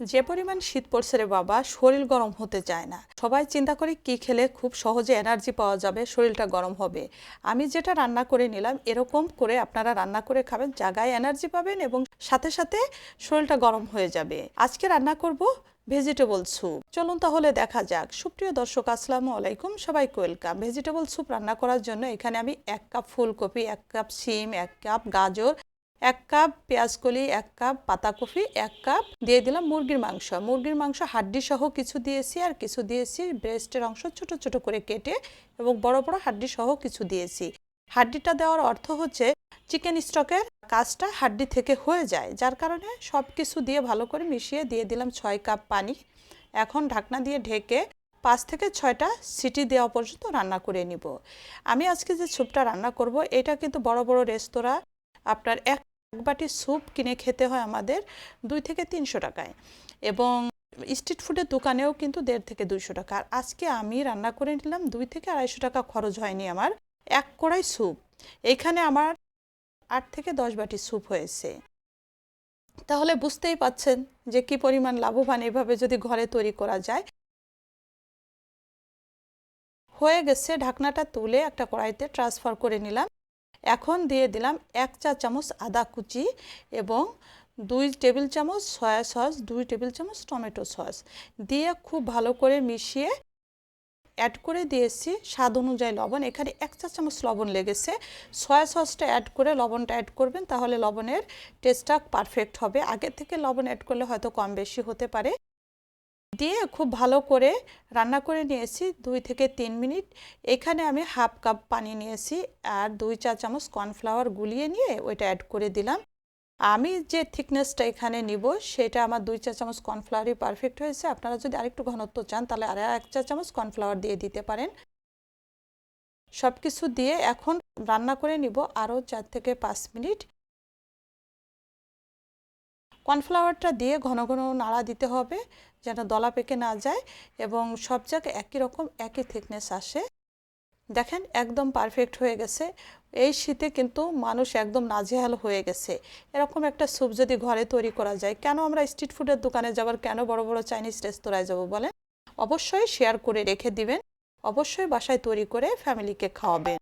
যে পরিমাণ শীত পড়ছে রে বাবা, শরীর গরম হতে চায় না। সবাই চিন্তা করে কি খেলে খুব সহজে এনার্জি পাওয়া যাবে, শরীরটা গরম হবে। আমি যেটা রান্না করে নিলাম, এরকম করে আপনারা রান্না করে খাবেন, জায়গায় এনার্জি পাবেন এবং সাথে সাথে শরীরটা গরম হয়ে যাবে। আজকে রান্না করব ভেজিটেবল স্যুপ। চলুন তাহলে দেখা যাক। সুপ্রিয় দর্শক, আসসালামু আলাইকুম, সবাইকে ওয়েলকাম। ভেজিটেবল স্যুপ রান্না করার জন্য এখানে আমি এক কাপ ফুলকপি, এক কাপ সিম এক কাপ গাজর এক কাপ পেঁয়াজকলি এক কাপ পাতাকপি, এক কাপ দিয়ে দিলাম মুরগির মাংস। মুরগির মাংস হাড্ডি সহ কিছু দিয়েছি আর কিছু দিয়েছি ব্রেস্টের অংশ ছোট ছোট করে কেটে এবং বড় বড় হাড্ডি সহ কিছু দিয়েছি। হাড্ডিটা দেওয়ার অর্থ হচ্ছে চিকেন স্টকের কাজটা হাড্ডি থেকে হয়ে যায়, যার কারণে সব কিছু দিয়ে ভালো করে মিশিয়ে দিয়ে দিলাম ছয় কাপ পানি। এখন ঢাকনা দিয়ে ঢেকে পাঁচ থেকে ছয়টা সিটি দেওয়া পর্যন্ত রান্না করে নিব। আমি আজকে যে স্যুপটা রান্না করব, এটা কিন্তু বড় বড় রেস্তোরাঁ। আপনার এক এক বাটি স্যুপ কিনে খেতে হয় আমাদের দুই থেকে তিনশো টাকায়। এবং স্ট্রিট ফুডের দোকানেও কিন্তু দেড় থেকে দুইশো টাকা। আর আজকে আমি রান্না করে নিলাম দুই থেকে আড়াইশো টাকা খরচ হয়নি আমার। এক কড়াই স্যুপ। এইখানে আমার আট থেকে দশ বাটি স্যুপ হয়েছে। তাহলে বুঝতেই পাচ্ছেন যে কি পরিমাণ লাভবান এভাবে যদি ঘরে তৈরি করা যায়। হয়ে গেছে ঢাকনাটা তুলে একটা কড়াইতে ট্রান্সফার করে নিলাম। এখন দিয়ে দিলাম এক চা চামচ আদা কুচি এবং দুই টেবিল চামচ সয়া সস, দুই টেবিল চামচ টমেটো সস। দিয়ে খুব ভালো করে মিশিয়ে অ্যাড করে দিয়েছি স্বাদ অনুযায়ী লবণ। এখানে এক চা চামচ লবণ লেগেছে। সয়া সসটা অ্যাড করে লবণটা অ্যাড করবেন, তাহলে লবণের টেস্টটা পারফেক্ট হবে। আগে থেকে লবণ অ্যাড করলে হয়তো কম বেশি হতে পারে। দিয়ে খুব ভালো করে রান্না করে নিয়েছি দুই থেকে তিন মিনিট। এখানে আমি হাফ কাপ পানি নিয়েছি আর দুই চা চামচ কর্নফ্লাওয়ার গুলিয়ে নিয়ে ওইটা অ্যাড করে দিলাম। আমি যে থিকনেসটা এখানে নিব সেটা আমার দুই চা চামচ কর্নফ্লাওয়ারই পারফেক্ট হয়েছে। আপনারা যদি আরেকটু ঘনত্ব চান তাহলে আর এক চা চামচ কর্নফ্লাওয়ার দিয়ে দিতে পারেন। সব কিছু দিয়ে এখন রান্না করে নিব আরও চার থেকে পাঁচ মিনিট। কর্নফ্লাওয়ারটা দিয়ে ঘন ঘন নাড়া দিতে হবে যেন দলা পেকে না যায় এবং সব জায়গায় একই রকম, একই থিকনেস আসে। দেখেন একদম পারফেক্ট হয়ে গেছে। এই শীতে কিন্তু মানুষ একদম নাজেহাল হয়ে গেছে। এরকম একটা স্যুপ যদি ঘরে তৈরি করা যায়, কেন আমরা স্ট্রিট ফুডের দোকানে যাবার কেন বড় বড় চাইনিজ রেস্তোরাঁয় যাব বলেন? অবশ্যই শেয়ার করে রেখে দিবেন। অবশ্যই বাসায় তৈরি করে ফ্যামিলিকে খাওয়াবেন।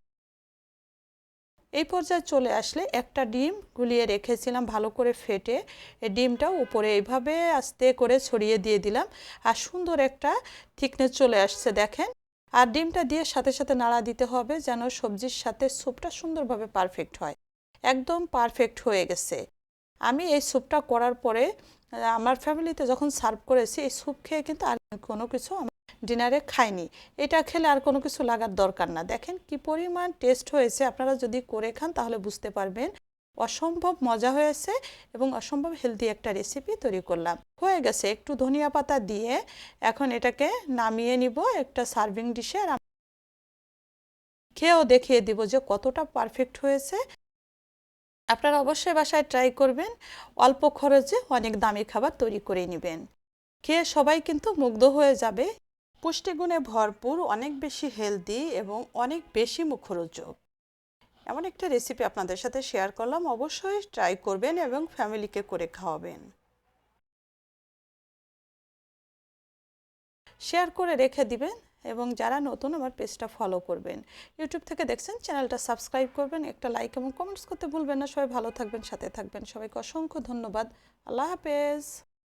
এই পর্যায়ে চলে আসলে একটা ডিম গুলিয়ে রেখেছিলাম ভালো করে ফেটে। ডিমটা উপরে এইভাবে আস্তে করে ছড়িয়ে দিয়ে দিলাম আর সুন্দর একটা থিকনেস চলে আসছে দেখেন। আর ডিমটা দিয়ে সাথে সাথে নাড়া দিতে হবে যেন সবজির সাথে স্যুপটা সুন্দরভাবে পারফেক্ট হয়। একদম পারফেক্ট হয়ে গেছে। আমি এই স্যুপটা করার পরে, আমার ফ্যামিলিতে যখন সার্ভ করেছি, এই স্যুপ খেয়ে কিন্তু আর কোনো কিছু ডিনারে খাইনি এটা খেলে আর কোনো কিছু লাগার দরকার না। দেখেন কি পরিমাণ টেস্ট হয়েছে। আপনারা যদি করে খান তাহলে বুঝতে পারবেন। অসম্ভব মজা হয়েছে এবং অসম্ভব হেলদি একটা রেসিপি তৈরি করলাম। হয়ে গেছে। একটু ধনিয়া পাতা দিয়ে এখন এটাকে নামিয়ে নিব একটা সার্ভিং ডিশে আর খেয়েও দেখিয়ে দিব যে কতটা পারফেক্ট হয়েছে। আপনারা অবশ্যই বাসায় ট্রাই করবেন। অল্প খরচে অনেক দামি খাবার তৈরি করে নেবেন। খেয়ে সবাই কিন্তু মুগ্ধ হয়ে যাবে। পুষ্টিগুণে ভরপুর, অনেক বেশি হেলদি এবং অনেক বেশি মুখরোচক। এমন একটা রেসিপি আপনাদের সাথে শেয়ার করলাম, অবশ্যই ট্রাই করবেন এবং ফ্যামিলিকে করে খাওয়াবেন। শেয়ার করে রেখে দিবেন এবং যারা নতুন আমার পেজটা ফলো করবেন ইউটিউব থেকে দেখছেন চ্যানেলটা সাবস্ক্রাইব করবেন, একটা লাইক এবং কমেন্টস করতে ভুলবেন না। সবাই ভালো থাকবেন, সাথে থাকবেন। সবাইকে অসংখ্য ধন্যবাদ। আল্লাহ হাফেজ।